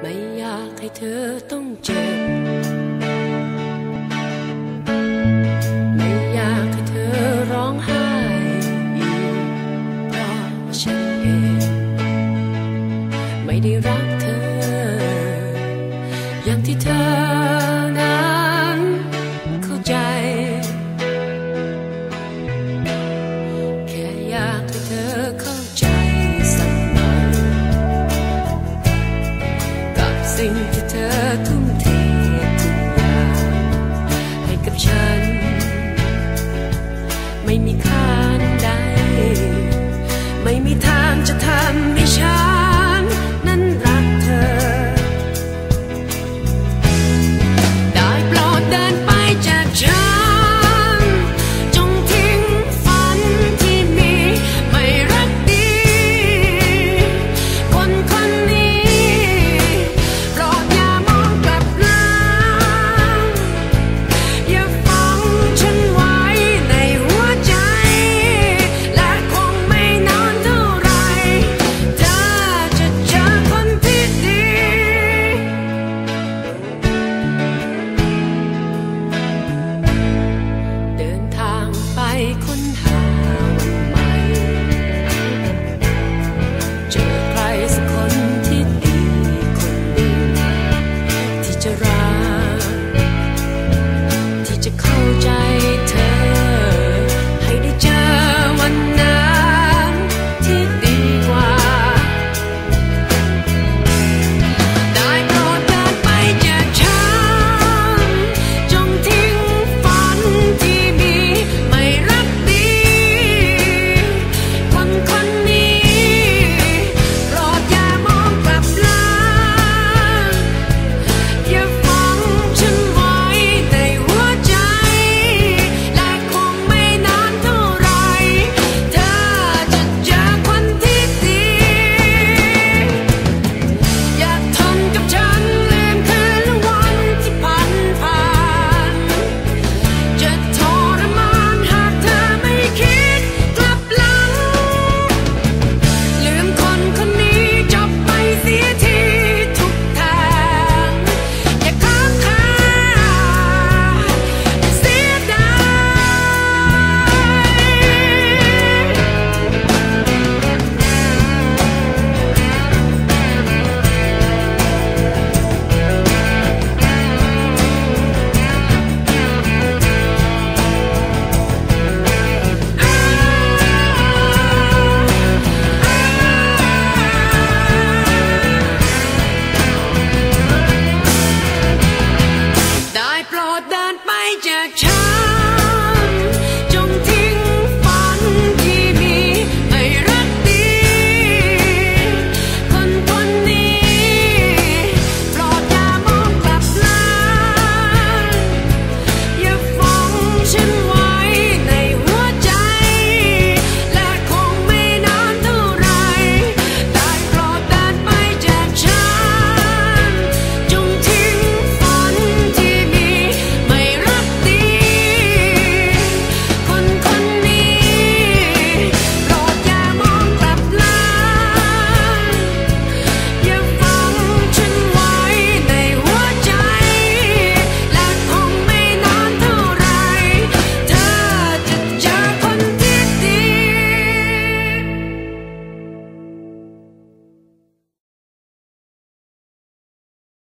ไม่อยากให้เธอต้องเจ็บ ไม่อยากให้เธอร้องไห้อีกเพราะฉันเอง ไม่ได้รักเธอ อย่างที่เธอ ธอทุ่มเททุกอย่างให้กับฉัน ไม่มีค่า